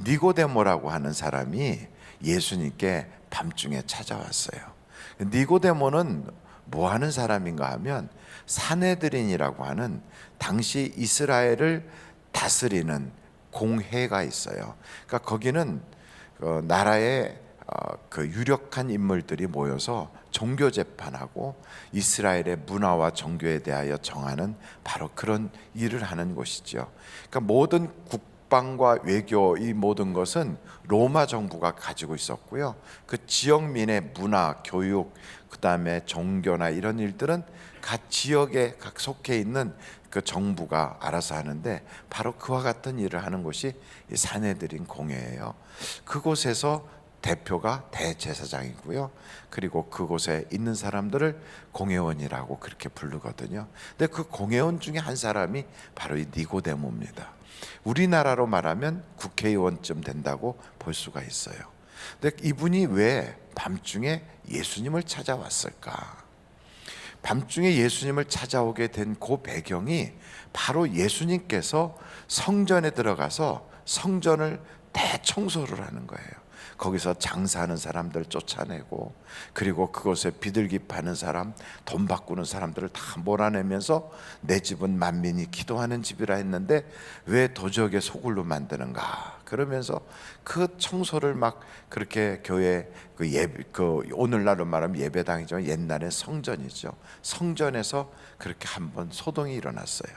니고데모라고 하는 사람이 예수님께 밤중에 찾아왔어요. 니고데모는 뭐 하는 사람인가 하면 사내들인이라고 하는 당시 이스라엘을 다스리는 공회가 있어요. 그러니까 거기는 어, 나라의 어, 그 유력한 인물들이 모여서 종교 재판하고 이스라엘의 문화와 종교에 대하여 정하는 바로 그런 일을 하는 곳이죠. 그러니까 모든 국 방과 외교 이 모든 것은 로마 정부가 가지고 있었고요. 그 지역민의 문화, 교육, 그다음에 종교나 이런 일들은 각 지역에 각 속해 있는 그 정부가 알아서 하는데 바로 그와 같은 일을 하는 곳이 이 사내들인 공회예요. 그곳에서 대표가 대제사장이고요. 그리고 그곳에 있는 사람들을 공회원이라고 그렇게 부르거든요. 근데 그 공회원 중에 한 사람이 바로 이 니고데모입니다. 우리나라로 말하면 국회의원쯤 된다고 볼 수가 있어요. 근데 이분이 왜 밤중에 예수님을 찾아왔을까? 밤중에 예수님을 찾아오게 된 그 배경이 바로 예수님께서 성전에 들어가서 성전을 대청소를 하는 거예요. 거기서 장사하는 사람들 쫓아내고 그리고 그곳에 비둘기 파는 사람, 돈 바꾸는 사람들을 다 몰아내면서 내 집은 만민이 기도하는 집이라 했는데 왜 도적의 소굴로 만드는가? 그러면서 그 청소를 막 그렇게 교회 그 예배 그 오늘날로 말하면 예배당이죠. 옛날에 성전이죠. 성전에서 그렇게 한번 소동이 일어났어요.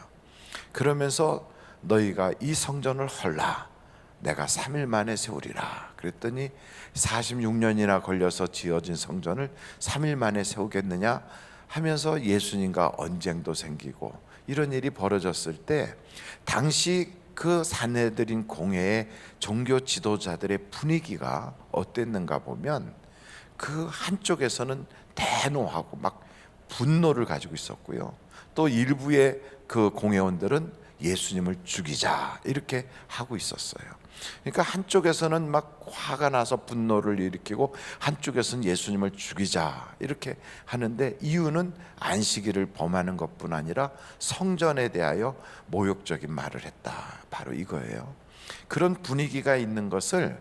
그러면서 너희가 이 성전을 헐라. 내가 3일 만에 세우리라. 그랬더니 46년이나 걸려서 지어진 성전을 3일 만에 세우겠느냐 하면서 예수님과 언쟁도 생기고 이런 일이 벌어졌을 때 당시 그 사내들인 공회의 종교 지도자들의 분위기가 어땠는가 보면 그 한쪽에서는 대노하고 막 분노를 가지고 있었고요. 또 일부의 그 공회원들은 예수님을 죽이자 이렇게 하고 있었어요. 그러니까 한쪽에서는 막 화가 나서 분노를 일으키고 한쪽에서는 예수님을 죽이자 이렇게 하는데 이유는 안식일을 범하는 것뿐 아니라 성전에 대하여 모욕적인 말을 했다. 바로 이거예요. 그런 분위기가 있는 것을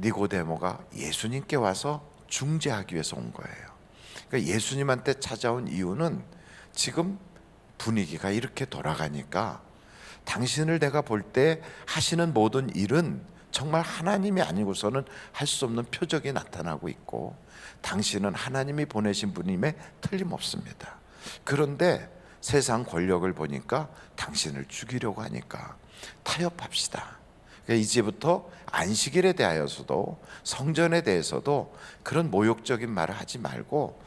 니고데모가 예수님께 와서 중재하기 위해서 온 거예요. 그러니까 예수님한테 찾아온 이유는 지금 분위기가 이렇게 돌아가니까 당신을 내가 볼 때 하시는 모든 일은 정말 하나님이 아니고서는 할 수 없는 표적이 나타나고 있고 당신은 하나님이 보내신 분임에 틀림없습니다. 그런데 세상 권력을 보니까 당신을 죽이려고 하니까 타협합시다. 그러니까 이제부터 안식일에 대하여서도 성전에 대해서도 그런 모욕적인 말을 하지 말고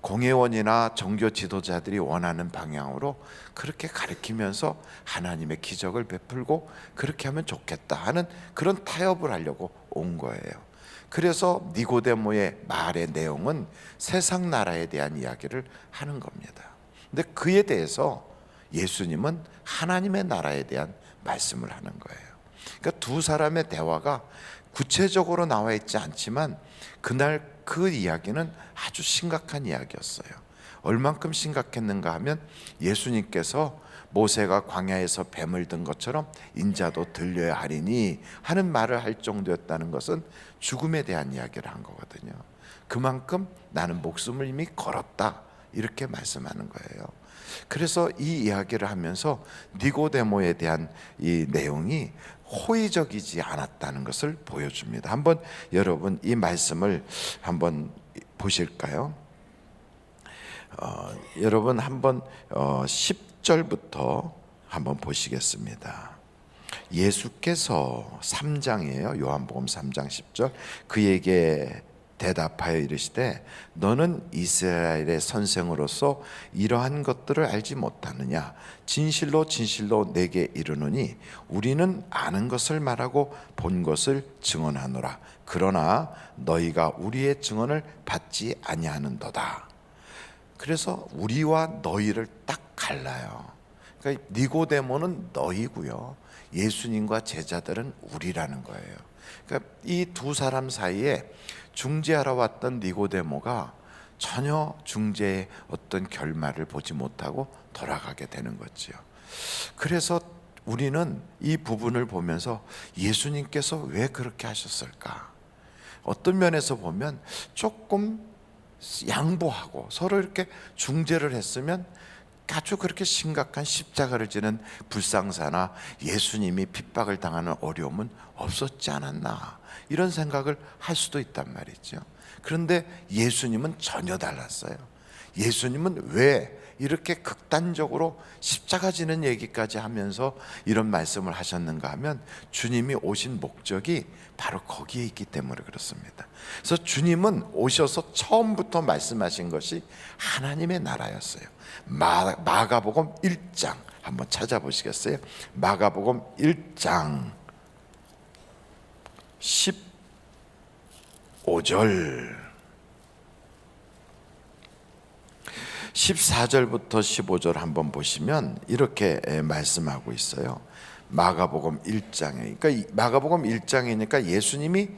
공회원이나 종교 지도자들이 원하는 방향으로 그렇게 가르치면서 하나님의 기적을 베풀고 그렇게 하면 좋겠다 하는 그런 타협을 하려고 온 거예요. 그래서 니고데모의 말의 내용은 세상 나라에 대한 이야기를 하는 겁니다. 근데 그에 대해서 예수님은 하나님의 나라에 대한 말씀을 하는 거예요. 그러니까 두 사람의 대화가 구체적으로 나와 있지 않지만 그날 그 이야기는 아주 심각한 이야기였어요. 얼만큼 심각했는가 하면 예수님께서 모세가 광야에서 뱀을 든 것처럼 인자도 들려야 하리니 하는 말을 할 정도였다는 것은 죽음에 대한 이야기를 한 거거든요. 그만큼 나는 목숨을 이미 걸었다. 이렇게 말씀하는 거예요. 그래서 이 이야기를 하면서 니고데모에 대한 이 내용이 호의적이지 않았다는 것을 보여줍니다. 한번 여러분 이 말씀을 한번 보실까요? 어, 여러분 한번 어, 10절부터 한번 보시겠습니다. 예수께서 3장이에요. 요한복음 3장 10절. 그에게 대답하여 이르시되 너는 이스라엘의 선생으로서 이러한 것들을 알지 못하느냐 진실로 진실로 내게 이르노니 우리는 아는 것을 말하고 본 것을 증언하노라 그러나 너희가 우리의 증언을 받지 아니하는도다 그래서 우리와 너희를 딱 갈라요. 그러니까 니고데모는 너희고요. 예수님과 제자들은 우리라는 거예요. 그러니까 이 두 사람 사이에 중재하러 왔던 니고데모가 전혀 중재의 어떤 결말을 보지 못하고 돌아가게 되는 거지요. 그래서 우리는 이 부분을 보면서 예수님께서 왜 그렇게 하셨을까? 어떤 면에서 보면 조금 양보하고 서로 이렇게 중재를 했으면 아주 그렇게 심각한 십자가를 지는 불상사나 예수님이 핍박을 당하는 어려움은 없었지 않았나 이런 생각을 할 수도 있단 말이죠. 그런데 예수님은 전혀 달랐어요. 예수님은 왜 이렇게 극단적으로 십자가 지는 얘기까지 하면서 이런 말씀을 하셨는가 하면 주님이 오신 목적이 바로 거기에 있기 때문에 그렇습니다. 그래서 주님은 오셔서 처음부터 말씀하신 것이 하나님의 나라였어요. 마, 마가복음 1장 한번 찾아보시겠어요? 마가복음 1장 15절 14절부터 15절 한번 보시면 이렇게 말씀하고 있어요. 마가복음 1장에. 그러니까 이 마가복음 1장이니까 예수님이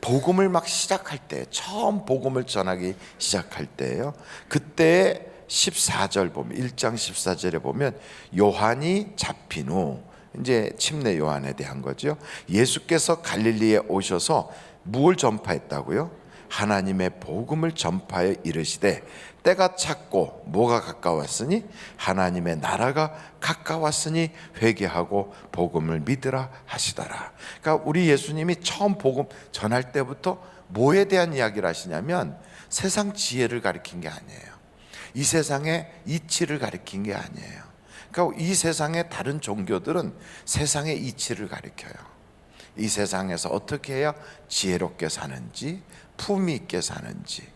복음을 막 시작할 때 처음 복음을 전하기 시작할 때예요. 그때 14절 보면 1장 14절에 보면 요한이 잡힌 후 이제 침례 요한에 대한 거죠. 예수께서 갈릴리에 오셔서 무엇을 전파했다고요? 하나님의 복음을 전파하여 이르시되 때가 찼고 뭐가 가까웠으니 하나님의 나라가 가까웠으니 회개하고 복음을 믿으라 하시더라. 그러니까 우리 예수님이 처음 복음 전할 때부터 뭐에 대한 이야기를 하시냐면 세상 지혜를 가리킨 게 아니에요. 이 세상의 이치를 가리킨 게 아니에요. 그러니까 이 세상의 다른 종교들은 세상의 이치를 가리켜요. 이 세상에서 어떻게 해야 지혜롭게 사는지, 품위 있게 사는지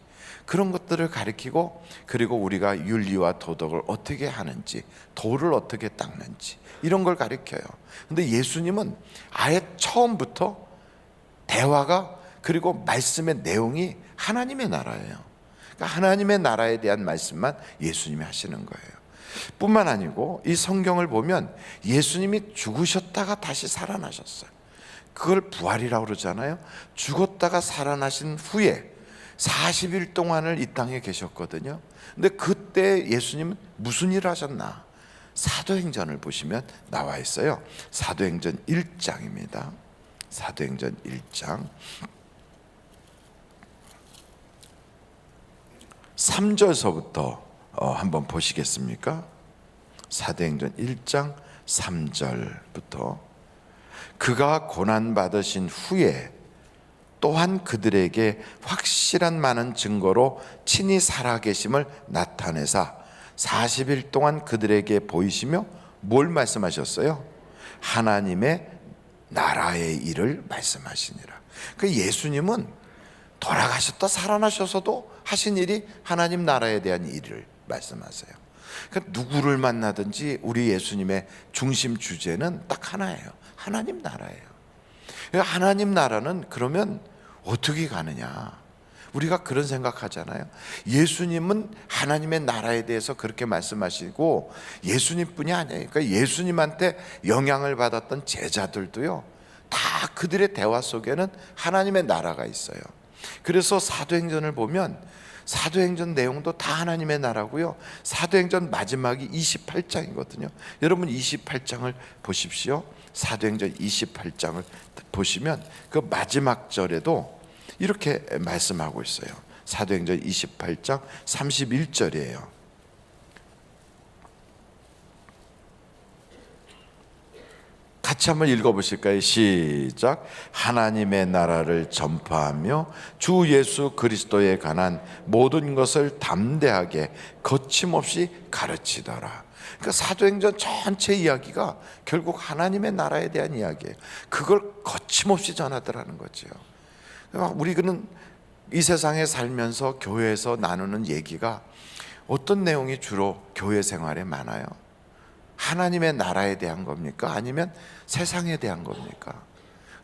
그런 것들을 가리키고 그리고 우리가 윤리와 도덕을 어떻게 하는지, 도를 어떻게 닦는지 이런 걸 가리켜요. 근데 예수님은 아예 처음부터 대화가 그리고 말씀의 내용이 하나님의 나라예요. 그러니까 하나님의 나라에 대한 말씀만 예수님이 하시는 거예요. 뿐만 아니고 이 성경을 보면 예수님이 죽으셨다가 다시 살아나셨어요. 그걸 부활이라고 그러잖아요. 죽었다가 살아나신 후에 40일 동안을 이 땅에 계셨거든요. 근데 그때 예수님은 무슨 일을 하셨나? 사도행전을 보시면 나와 있어요. 사도행전 1장입니다. 사도행전 1장 3절서부터 어, 한번 보시겠습니까? 사도행전 1장 3절부터 그가 고난 받으신 후에 또한 그들에게 확실한 많은 증거로 친히 살아계심을 나타내사 40일 동안 그들에게 보이시며 뭘 말씀하셨어요? 하나님의 나라의 일을 말씀하시니라. 그 예수님은 돌아가셨다 살아나셔서도 하신 일이 하나님 나라에 대한 일을 말씀하세요. 그러니까 누구를 만나든지 우리 예수님의 중심 주제는 딱 하나예요. 하나님 나라예요. 그러니까 하나님 나라는 그러면 어떻게 가느냐? 우리가 그런 생각하잖아요. 예수님은 하나님의 나라에 대해서 그렇게 말씀하시고 예수님뿐이 아니에요. 그러니까 예수님한테 영향을 받았던 제자들도요. 다 그들의 대화 속에는 하나님의 나라가 있어요. 그래서 사도행전을 보면 사도행전 내용도 다 하나님의 나라고요. 사도행전 마지막이 28장이거든요. 여러분 28장을 보십시오. 사도행전 28장을 보시면 그 마지막 절에도 이렇게 말씀하고 있어요. 사도행전 28장 31절이에요. 같이 한번 읽어보실까요? 시작. 하나님의 나라를 전파하며 주 예수 그리스도에 관한 모든 것을 담대하게 거침없이 가르치더라. 그러니까 사도행전 전체 이야기가 결국 하나님의 나라에 대한 이야기예요. 그걸 거침없이 전하더라는 거죠. 그러니까 우리는 이 세상에 살면서 교회에서 나누는 얘기가 어떤 내용이 주로 교회 생활에 많아요? 하나님의 나라에 대한 겁니까? 아니면 세상에 대한 겁니까?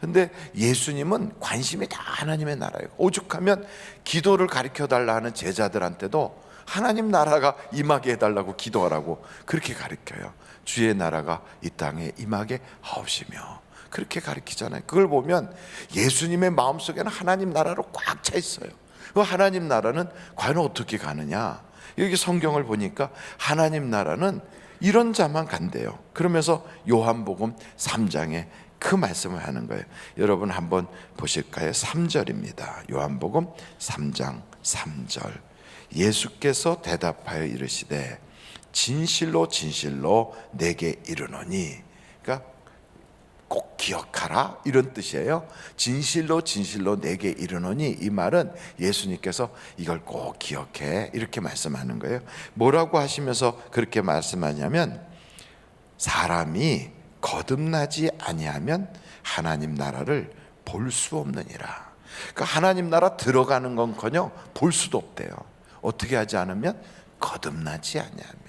근데 예수님은 관심이 다 하나님의 나라예요. 오죽하면 기도를 가르쳐 달라 하는 제자들한테도 하나님 나라가 임하게 해달라고 기도하라고 그렇게 가르쳐요. 주의 나라가 이 땅에 임하게 하옵시며 그렇게 가르치잖아요. 그걸 보면 예수님의 마음 속에는 하나님 나라로 꽉 차 있어요. 그 하나님 나라는 과연 어떻게 가느냐? 여기 성경을 보니까 하나님 나라는 이런 자만 간대요. 그러면서 요한복음 3장에 그 말씀을 하는 거예요. 여러분 한번 보실까요? 3절입니다. 요한복음 3장 3절. 예수께서 대답하여 이르시되 진실로 진실로 내게 이르노니 기억하라 이런 뜻이에요. 진실로 진실로 내게 이르노니 이 말은 예수님께서 이걸 꼭 기억해 이렇게 말씀하는 거예요. 뭐라고 하시면서 그렇게 말씀하냐면 사람이 거듭나지 아니하면 하나님 나라를 볼 수 없느니라. 그러니까 하나님 나라 들어가는 건커녕 볼 수도 없대요. 어떻게 하지 않으면 거듭나지 아니하면.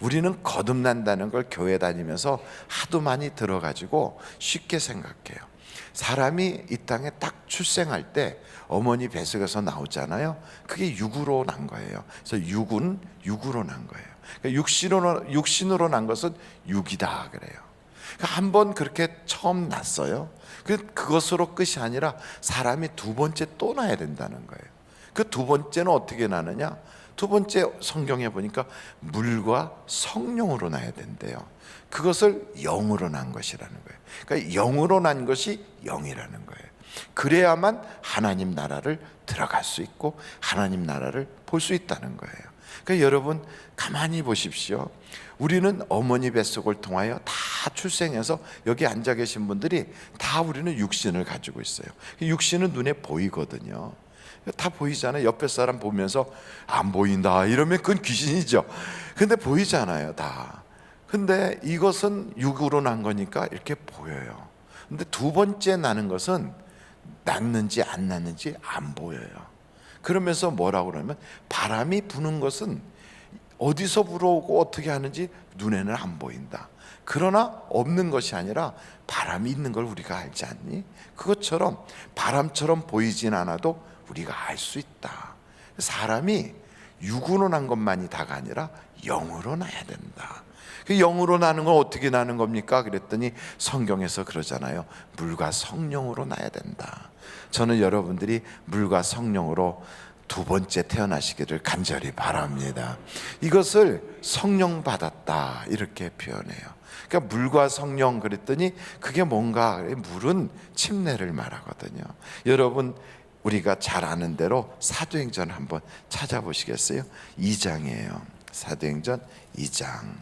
우리는 거듭난다는 걸 교회 다니면서 하도 많이 들어가지고 쉽게 생각해요. 사람이 이 땅에 딱 출생할 때 어머니 뱃속에서 나오잖아요. 그게 육으로 난 거예요. 그래서 육은 육으로 난 거예요. 그러니까 육신으로 육신으로 난 것은 육이다 그래요. 그러니까 한번 그렇게 처음 났어요. 그 그것으로 끝이 아니라 사람이 두 번째 또 나야 된다는 거예요. 그 두 번째는 어떻게 나느냐? 두 번째 성경에 보니까 물과 성령으로 나야 된대요. 그것을 영으로 난 것이라는 거예요. 그러니까 영으로 난 것이 영이라는 거예요. 그래야만 하나님 나라를 들어갈 수 있고 하나님 나라를 볼 수 있다는 거예요. 그러니까 여러분 가만히 보십시오. 우리는 어머니 뱃속을 통하여 다 출생해서 여기 앉아 계신 분들이 다 우리는 육신을 가지고 있어요. 육신은 눈에 보이거든요. 다 보이잖아요. 옆에 사람 보면서 안 보인다 이러면 그건 귀신이죠. 근데 보이잖아요, 다. 근데 이것은 육으로 난 거니까 이렇게 보여요. 근데 두 번째 나는 것은 났는지 안 났는지 안 보여요. 그러면서 뭐라고 그러면 바람이 부는 것은 어디서 불어오고 어떻게 하는지 눈에는 안 보인다. 그러나 없는 것이 아니라 바람이 있는 걸 우리가 알지 않니? 그것처럼 바람처럼 보이진 않아도 우리가 알 수 있다. 사람이 육으로 난 것만이 다가 아니라 영으로 나야 된다. 그 영으로 나는 건 어떻게 나는 겁니까? 그랬더니 성경에서 그러잖아요. 물과 성령으로 나야 된다. 저는 여러분들이 물과 성령으로 두 번째 태어나시기를 간절히 바랍니다. 이것을 성령 받았다 이렇게 표현해요. 그러니까 물과 성령 그랬더니 그게 뭔가 물은 침례를 말하거든요. 여러분 우리가 잘 아는 대로 사도행전 한번 찾아보시겠어요? 2장이에요. 사도행전 2장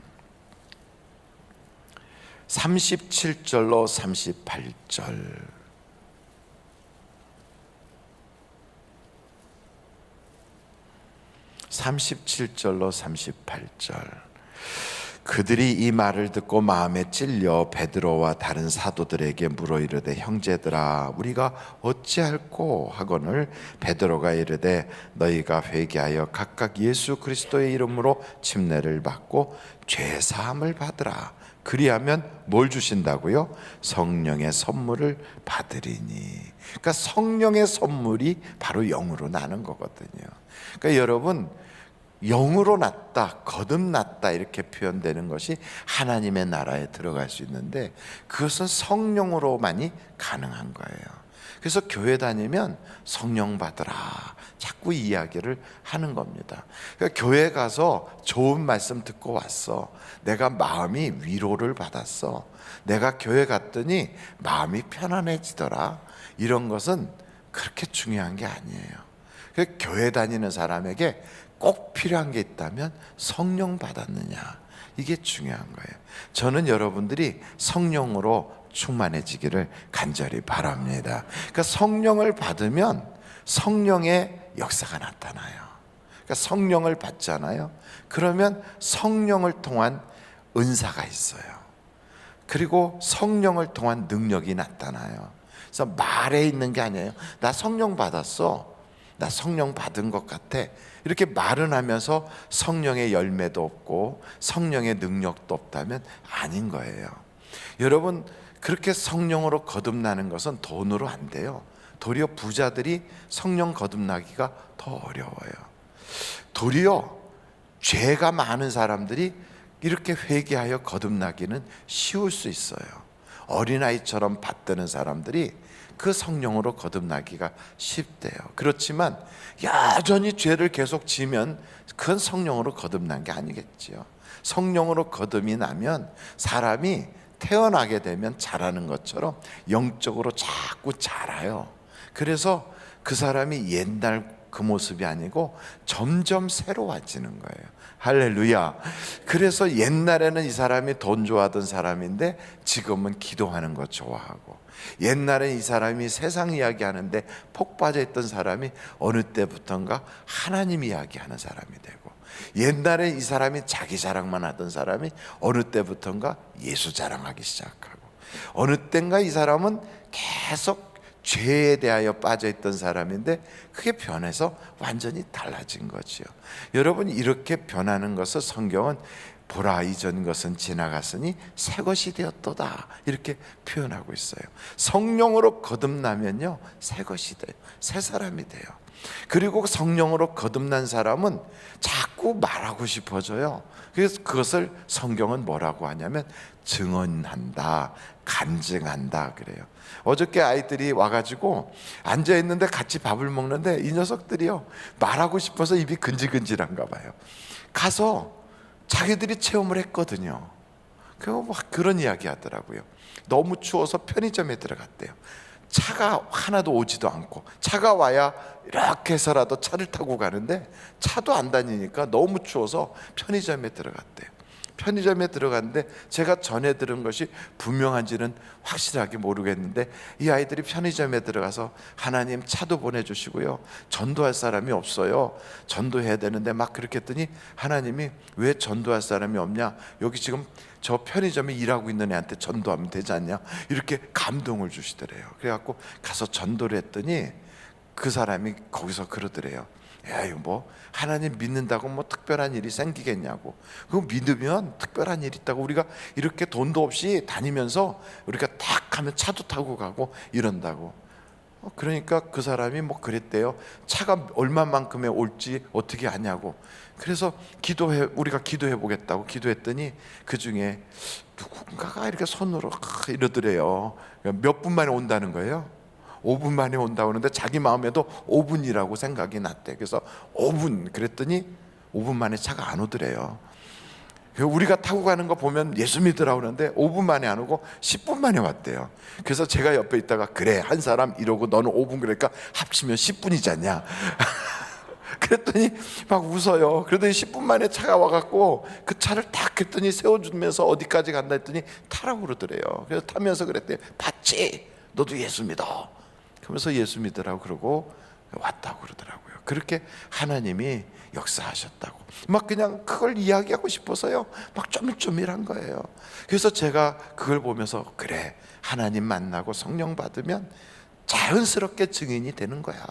37절로 38절 37절로 38절 그들이 이 말을 듣고 마음에 찔려 베드로와 다른 사도들에게 물어 이르되 형제들아 우리가 어찌할꼬 하거늘 베드로가 이르되 너희가 회개하여 각각 예수 그리스도의 이름으로 침례를 받고 죄 사함을 받으라 그리하면 뭘 주신다고요? 성령의 선물을 받으리니. 그러니까 성령의 선물이 바로 영으로 나는 거거든요. 그러니까 여러분 영으로 났다, 거듭났다 이렇게 표현되는 것이 하나님의 나라에 들어갈 수 있는데 그것은 성령으로만이 가능한 거예요. 그래서 교회 다니면 성령 받으라 자꾸 이야기를 하는 겁니다. 그러니까 교회 가서 좋은 말씀 듣고 왔어. 내가 마음이 위로를 받았어. 내가 교회 갔더니 마음이 편안해지더라. 이런 것은 그렇게 중요한 게 아니에요. 그 교회 다니는 사람에게 꼭 필요한 게 있다면 성령 받았느냐. 이게 중요한 거예요. 저는 여러분들이 성령으로 충만해지기를 간절히 바랍니다. 그러니까 성령을 받으면 성령의 역사가 나타나요. 그러니까 성령을 받잖아요. 그러면 성령을 통한 은사가 있어요. 그리고 성령을 통한 능력이 나타나요. 그래서 말에 있는 게 아니에요. 나 성령 받았어. 나 성령 받은 것 같아. 이렇게 말은 하면서 성령의 열매도 없고 성령의 능력도 없다면 아닌 거예요. 여러분, 그렇게 성령으로 거듭나는 것은 돈으로 안 돼요. 도리어 부자들이 성령 거듭나기가 더 어려워요. 도리어 죄가 많은 사람들이 이렇게 회개하여 거듭나기는 쉬울 수 있어요. 어린아이처럼 받드는 사람들이 그 성령으로 거듭나기가 쉽대요. 그렇지만 여전히 죄를 계속 지면 그건 성령으로 거듭난 게 아니겠지요. 성령으로 거듭이 나면 사람이 태어나게 되면 자라는 것처럼 영적으로 자꾸 자라요. 그래서 그 사람이 옛날 그 모습이 아니고 점점 새로워지는 거예요. 할렐루야. 그래서 옛날에는 이 사람이 돈 좋아하던 사람인데 지금은 기도하는 거 좋아하고 옛날에 이 사람이 세상 이야기 하는데 폭 빠져 있던 사람이 어느 때부턴가 하나님 이야기 하는 사람이 되고 옛날에 이 사람이 자기 자랑만 하던 사람이 어느 때부턴가 예수 자랑하기 시작하고 어느 땐가 이 사람은 계속 죄에 대하여 빠져 있던 사람인데 그게 변해서 완전히 달라진 거지요. 여러분 이렇게 변하는 것을 성경은 보라 이전 것은 지나갔으니 새 것이 되었도다 이렇게 표현하고 있어요. 성령으로 거듭나면요 새 것이 돼요. 새 사람이 돼요. 그리고 성령으로 거듭난 사람은 자꾸 말하고 싶어져요. 그래서 그것을 성경은 뭐라고 하냐면 증언한다, 간증한다 그래요. 어저께 아이들이 와가지고 앉아 있는데 같이 밥을 먹는데 이 녀석들이요 말하고 싶어서 입이 근질근질한가 봐요. 가서 자기들이 체험을 했거든요. 그막 뭐 그런 이야기 하더라고요. 너무 추워서 편의점에 들어갔대요. 차가 하나도 오지도 않고 차가 와야 이렇게 해서라도 차를 타고 가는데 차도 안 다니니까 너무 추워서 편의점에 들어갔대요. 편의점에 들어갔는데 제가 전에 들은 것이 분명한지는 확실하게 모르겠는데 이 아이들이 편의점에 들어가서 하나님 차도 보내주시고요. 전도할 사람이 없어요. 전도해야 되는데 막 그렇게 했더니 하나님이 왜 전도할 사람이 없냐? 여기 지금 저 편의점에 일하고 있는 애한테 전도하면 되지 않냐? 이렇게 감동을 주시더래요. 그래갖고 가서 전도를 했더니 그 사람이 거기서 그러더래요 에이 뭐 하나님 믿는다고 뭐 특별한 일이 생기겠냐고. 그거 믿으면 특별한 일이 있다고 우리가 이렇게 돈도 없이 다니면서 우리가 딱 하면 차도 타고 가고 이런다고. 어, 그러니까 그 사람이 뭐 그랬대요. 차가 얼마만큼에 올지 어떻게 아냐고. 그래서 기도해 우리가 기도해 보겠다고 기도했더니 그 중에 누군가가 이렇게 손으로 이러더래요. 몇 분 만에 온다는 거예요 5분 만에 온다고 하는데 자기 마음에도 5분이라고 생각이 났대. 그래서 5분 그랬더니 5분 만에 차가 안 오더래요. 우리가 타고 가는 거 보면 예수 믿으라고 그러는데 5분 만에 안 오고 10분 만에 왔대요. 그래서 제가 옆에 있다가 그래 한 사람 이러고 너는 5분 그러니까 합치면 10분이지 않냐. 그랬더니 막 웃어요. 그러더니 10분 만에 차가 와갖고 그 차를 탁 했더니 세워주면서 어디까지 간다 했더니 타라고 그러더래요. 그래서 타면서 그랬대요. 봤지? 너도 예수 믿어. 그러면서 예수 믿으라고 그러고 왔다고 그러더라고요. 그렇게 하나님이 역사하셨다고. 막 그냥 그걸 이야기하고 싶어서요. 막 쪼밀쪼밀한 거예요. 그래서 제가 그걸 보면서 그래 하나님 만나고 성령 받으면 자연스럽게 증인이 되는 거야.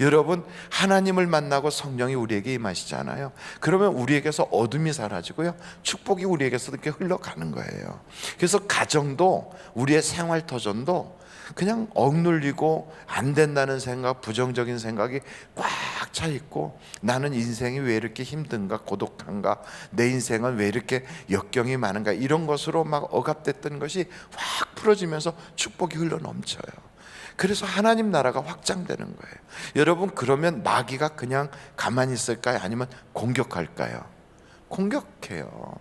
여러분, 하나님을 만나고 성령이 우리에게 임하시잖아요. 그러면 우리에게서 어둠이 사라지고요. 축복이 우리에게서 이렇게 흘러가는 거예요. 그래서 가정도 우리의 생활 터전도 그냥 억눌리고 안 된다는 생각, 부정적인 생각이 꽉 차 있고 나는 인생이 왜 이렇게 힘든가, 고독한가, 내 인생은 왜 이렇게 역경이 많은가 이런 것으로 막 억압됐던 것이 확 풀어지면서 축복이 흘러 넘쳐요. 그래서 하나님 나라가 확장되는 거예요. 여러분 그러면 마귀가 그냥 가만히 있을까요? 아니면 공격할까요? 공격해요.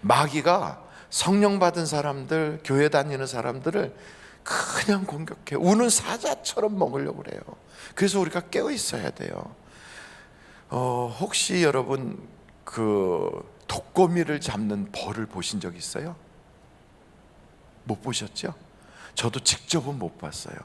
마귀가 성령 받은 사람들, 교회 다니는 사람들을 그냥 공격해. 우는 사자처럼 먹으려고 그래요. 그래서 우리가 깨어 있어야 돼요. 어, 혹시 여러분 그 독거미를 잡는 벌을 보신 적 있어요? 못 보셨죠? 저도 직접은 못 봤어요.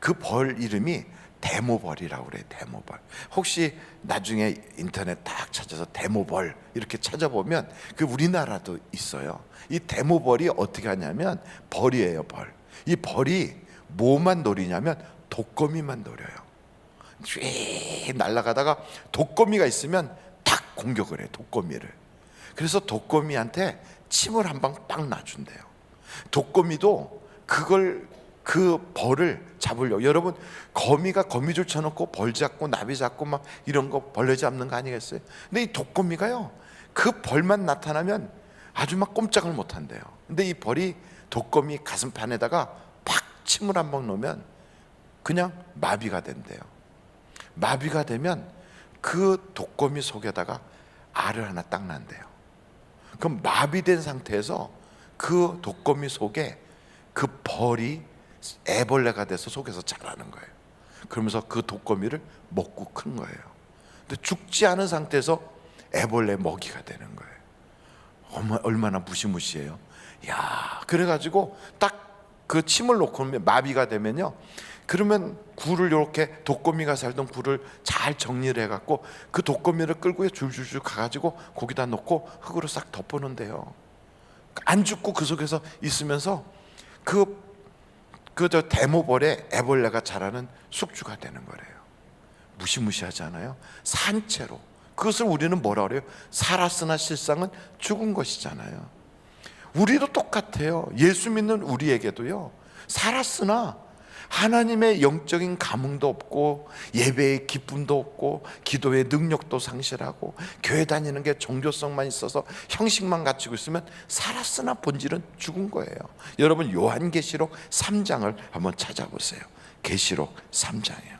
그 벌 이름이 데모벌이라고 그래요. 데모벌. 혹시 나중에 인터넷 딱 찾아서 데모벌 이렇게 찾아보면 그 우리나라도 있어요. 이 데모벌이 어떻게 하냐면 벌이에요, 벌. 이 벌이 뭐만 노리냐면 독거미만 노려요. 쭉 날아가다가 독거미가 있으면 딱 공격을 해요. 독거미를. 그래서 독거미한테 침을 한방빡 놔준대요. 독거미도 그걸 그 벌을 잡으려고 여러분 거미가 거미줄 쳐놓고 벌 잡고 나비 잡고 막 이런 거 벌레 잡는 거 아니겠어요? 근데 이 독거미가요 그 벌만 나타나면 아주 막 꼼짝을 못 한대요. 근데 이 벌이 독거미 가슴판에다가 팍 침을 한방 놓으면 그냥 마비가 된대요. 마비가 되면 그 독거미 속에다가 알을 하나 딱 난대요. 그럼 마비된 상태에서 그 독거미 속에 그 벌이 애벌레가 돼서 속에서 자라는 거예요. 그러면서 그 독거미를 먹고 큰 거예요. 근데 죽지 않은 상태에서 애벌레 먹이가 되는 거예요. 얼마나 무시무시해요. 야, 그래가지고 딱 그 침을 놓고 마비가 되면요. 그러면 굴을 이렇게 독거미가 살던 굴을 잘 정리를 해갖고 그 독거미를 끌고 줄줄줄 가가지고 거기다 놓고 흙으로 싹 덮어놓는데요. 안 죽고 그 속에서 있으면서 그 그저 데모벌에 애벌레가 자라는 숙주가 되는 거래요. 무시무시하지 않아요? 산채로. 그것을 우리는 뭐라 그래요? 살았으나 실상은 죽은 것이잖아요. 우리도 똑같아요. 예수 믿는 우리에게도요. 살았으나 하나님의 영적인 감흥도 없고 예배의 기쁨도 없고 기도의 능력도 상실하고 교회 다니는 게 종교성만 있어서 형식만 갖추고 있으면 살았으나 본질은 죽은 거예요. 여러분 요한계시록 3장을 한번 찾아보세요. 계시록 3장이요.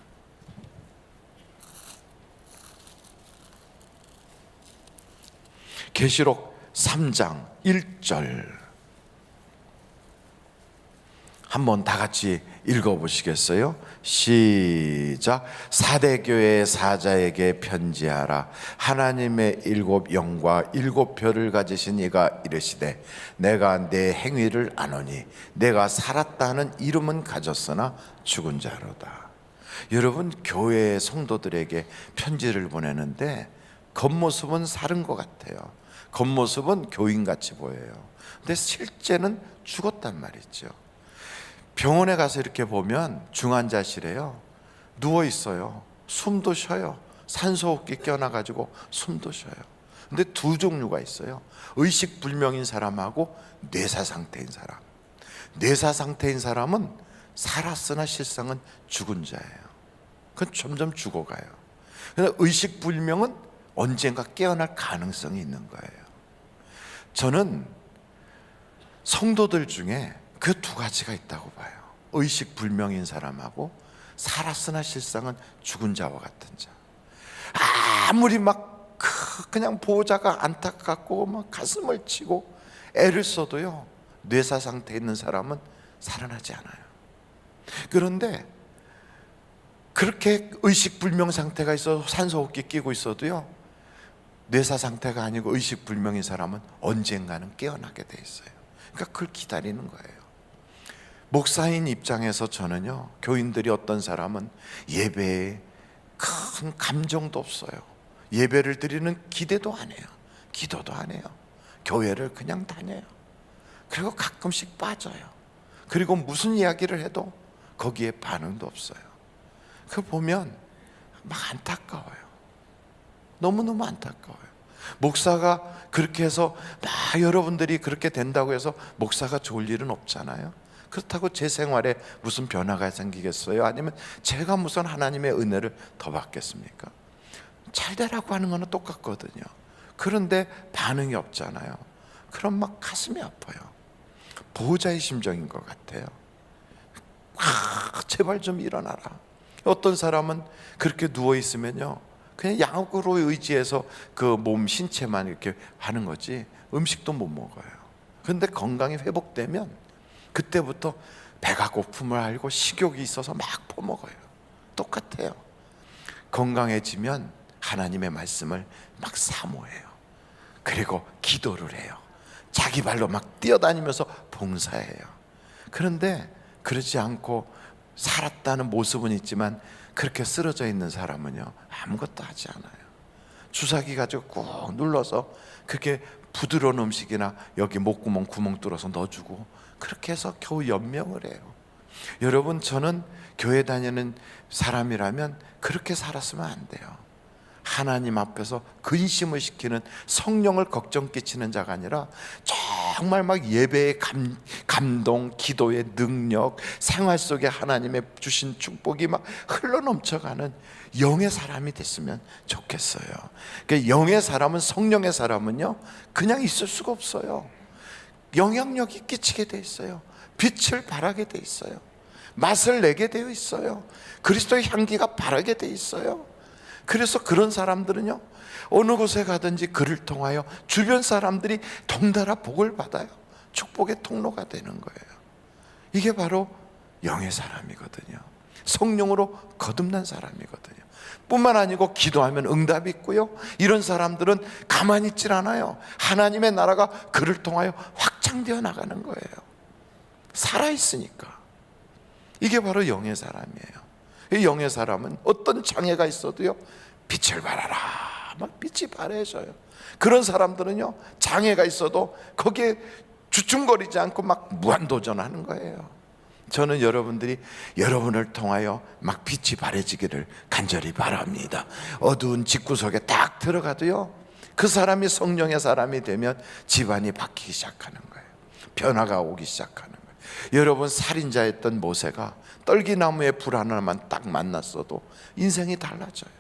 계시록 3장 1절 한번 다 같이 읽어 보시겠어요? 시작. 사대 교회 사자에게 편지하라. 하나님의 일곱 영과 일곱 별을 가지신 이가 이르시되 내가 내 행위를 아노니 내가 살았다는 이름은 가졌으나 죽은 자로다. 여러분 교회 성도들에게 편지를 보내는데 겉모습은 사는 것 같아요. 겉모습은 교인같이 보여요. 근데 실제는 죽었단 말이죠. 병원에 가서 이렇게 보면 중환자실에요. 누워 있어요. 숨도 쉬어요. 산소호흡기 껴놔 가지고 숨도 쉬어요. 근데 두 종류가 있어요. 의식 불명인 사람하고 뇌사 상태인 사람. 뇌사 상태인 사람은 살았으나 실상은 죽은 자예요. 그건 점점 죽어가요. 근데 의식 불명은 언젠가 깨어날 가능성이 있는 거예요. 저는 성도들 중에 그 두 가지가 있다고 봐요. 의식 불명인 사람하고 살았으나 실상은 죽은 자와 같은 자. 아무리 막 그- 그냥 보호자가 안타깝고 막 가슴을 치고 애를 써도요 뇌사 상태에 있는 사람은 살아나지 않아요. 그런데 그렇게 의식 불명 상태가 있어 산소 호흡기 끼고 있어도요 뇌사 상태가 아니고 의식 불명인 사람은 언젠가는 깨어나게 돼 있어요. 그러니까 그걸 기다리는 거예요. 목사인 입장에서 저는요, 교인들이 어떤 사람은 예배에 큰 감정도 없어요. 예배를 드리는 기대도 안 해요. 기도도 안 해요. 교회를 그냥 다녀요. 그리고 가끔씩 빠져요. 그리고 무슨 이야기를 해도 거기에 반응도 없어요. 그 보면 막 안타까워요. 너무너무 안타까워요. 목사가 그렇게 해서 막 여러분들이 그렇게 된다고 해서 목사가 좋을 일은 없잖아요. 그렇다고 제 생활에 무슨 변화가 생기겠어요? 아니면 제가 무슨 하나님의 은혜를 더 받겠습니까? 잘 되라고 하는 거는 똑같거든요. 그런데 반응이 없잖아요. 그럼 막 가슴이 아파요. 보호자의 심정인 것 같아요. 아, 제발 좀 일어나라. 어떤 사람은 그렇게 누워 있으면요. 그냥 약으로 의지해서 그 몸 신체만 이렇게 하는 거지 음식도 못 먹어요. 근데 건강이 회복되면 그때부터 배가 고픔을 알고 식욕이 있어서 막 퍼먹어요. 똑같아요. 건강해지면 하나님의 말씀을 막 사모해요. 그리고 기도를 해요. 자기 발로 막 뛰어다니면서 봉사해요. 그런데 그러지 않고 살았다는 모습은 있지만 그렇게 쓰러져 있는 사람은요 아무것도 하지 않아요. 주사기 가지고 꾹 눌러서 그렇게 부드러운 음식이나 여기 목구멍 구멍 뚫어서 넣어주고 그렇게 해서 겨우 연명을 해요. 여러분 저는 교회 다니는 사람이라면 그렇게 살았으면 안 돼요. 하나님 앞에서 근심을 시키는 성령을 걱정 끼치는 자가 아니라 정말 막 예배의 감, 감동, 기도의 능력, 생활 속에 하나님의 주신 축복이 막 흘러 넘쳐가는 영의 사람이 됐으면 좋겠어요. 그러니까 영의 사람은 성령의 사람은요, 그냥 있을 수가 없어요. 영향력이 끼치게 돼 있어요. 빛을 발하게 돼 있어요. 맛을 내게 되어 있어요. 그리스도의 향기가 바르게 돼 있어요. 그래서 그런 사람들은요, 어느 곳에 가든지 그를 통하여 주변 사람들이 덩달아 복을 받아요. 축복의 통로가 되는 거예요. 이게 바로 영의 사람이거든요. 성령으로 거듭난 사람이거든요. 뿐만 아니고 기도하면 응답이 있고요. 이런 사람들은 가만히 있질 않아요. 하나님의 나라가 그를 통하여 확 장되어 나가는 거예요. 살아있으니까. 이게 바로 영의 사람이에요. 이 영의 사람은 어떤 장애가 있어도요, 빛을 발하라. 막 빛이 발해져요. 그런 사람들은요, 장애가 있어도 거기에 주춤거리지 않고 막 무한도전하는 거예요. 저는 여러분들이 여러분을 통하여 막 빛이 발해지기를 간절히 바랍니다. 어두운 집구석에 딱 들어가도요, 그 사람이 성령의 사람이 되면 집안이 바뀌기 시작하는 거예요. 변화가 오기 시작하는 거예요. 여러분 살인자였던 모세가 떨기나무의 불 하나만 딱 만났어도 인생이 달라져요.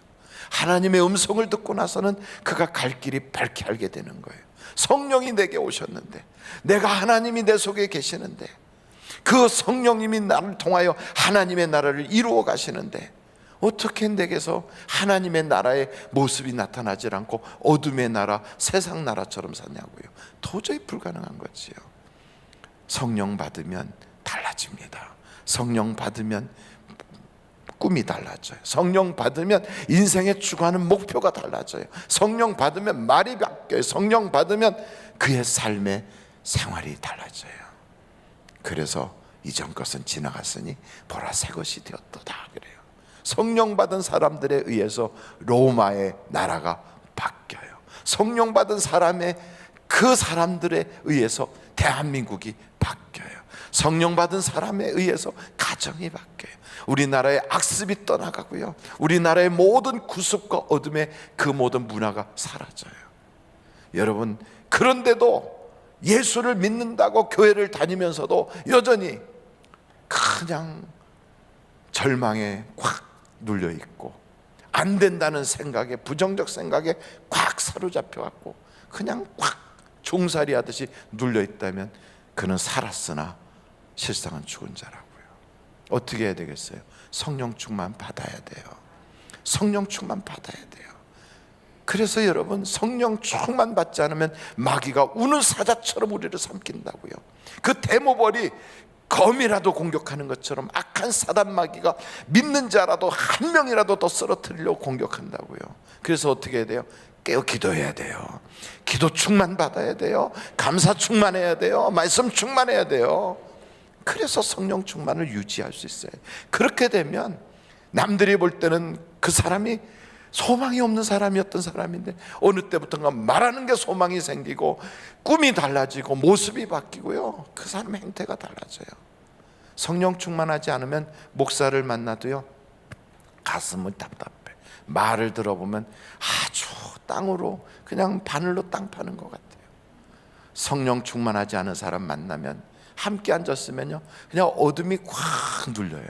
하나님의 음성을 듣고 나서는 그가 갈 길이 밝게 알게 되는 거예요. 성령이 내게 오셨는데 내가 하나님이 내 속에 계시는데 그 성령님이 나를 통하여 하나님의 나라를 이루어 가시는데 어떻게 내게서 하나님의 나라의 모습이 나타나질 않고 어둠의 나라, 세상 나라처럼 사냐고요. 도저히 불가능한 거지요. 성령 받으면 달라집니다. 성령 받으면 꿈이 달라져요. 성령 받으면 인생에 추구하는 목표가 달라져요. 성령 받으면 말이 바뀌어요. 성령 받으면 그의 삶의 생활이 달라져요. 그래서 이전 것은 지나갔으니 보라 새 것이 되었도다 그래요. 성령 받은 사람들에 의해서 로마의 나라가 바뀌어요. 성령 받은 사람의 그 사람들에 의해서 대한민국이 바뀌어요. 성령 받은 사람에 의해서 가정이 바뀌어요. 우리나라의 악습이 떠나가고요. 우리나라의 모든 구습과 어둠의 그 모든 문화가 사라져요. 여러분, 그런데도 예수를 믿는다고 교회를 다니면서도 여전히 그냥 절망에 꽉 눌려 있고 안 된다는 생각에 부정적 생각에 꽉 사로잡혀 갖고 그냥 꽉 종살이 하듯이 눌려 있다면 그는 살았으나 실상은 죽은 자라고요. 어떻게 해야 되겠어요? 성령 충만 받아야 돼요. 성령 충만 받아야 돼요. 그래서 여러분 성령 충만 받지 않으면 마귀가 우는 사자처럼 우리를 삼킨다고요. 그 대모벌이 검이라도 공격하는 것처럼 악한 사단 마귀가 믿는 자라도 한 명이라도 더 쓰러뜨리려고 공격한다고요. 그래서 어떻게 해야 돼요? 깨어 기도해야 돼요. 기도 충만 받아야 돼요. 감사 충만해야 돼요. 말씀 충만해야 돼요. 그래서 성령 충만을 유지할 수 있어요. 그렇게 되면 남들이 볼 때는 그 사람이 소망이 없는 사람이었던 사람인데 어느 때부터인가 말하는 게 소망이 생기고 꿈이 달라지고 모습이 바뀌고요. 그 사람의 행태가 달라져요. 성령 충만하지 않으면 목사를 만나도요. 가슴은 답답해. 말을 들어보면 아주 땅으로 그냥 바늘로 땅 파는 것 같아요. 성령 충만하지 않은 사람 만나면 함께 앉았으면요. 그냥 어둠이 꽉 눌려요.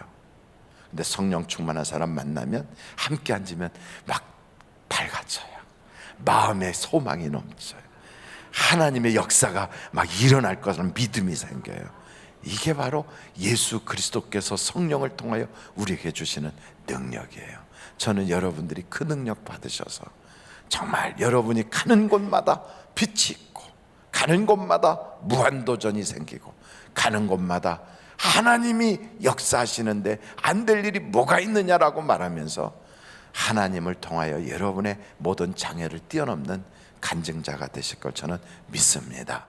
근데 성령 충만한 사람 만나면 함께 앉으면 막 밝아져요. 마음에 소망이 넘쳐요. 하나님의 역사가 막 일어날 것처럼 믿음이 생겨요. 이게 바로 예수 그리스도께서 성령을 통하여 우리에게 주시는 능력이에요. 저는 여러분들이 그 능력 받으셔서 정말 여러분이 가는 곳마다 빛이 있고 가는 곳마다 무한도전이 생기고 가는 곳마다 하나님이 역사하시는데 안 될 일이 뭐가 있느냐라고 말하면서 하나님을 통하여 여러분의 모든 장애를 뛰어넘는 간증자가 되실 걸 저는 믿습니다.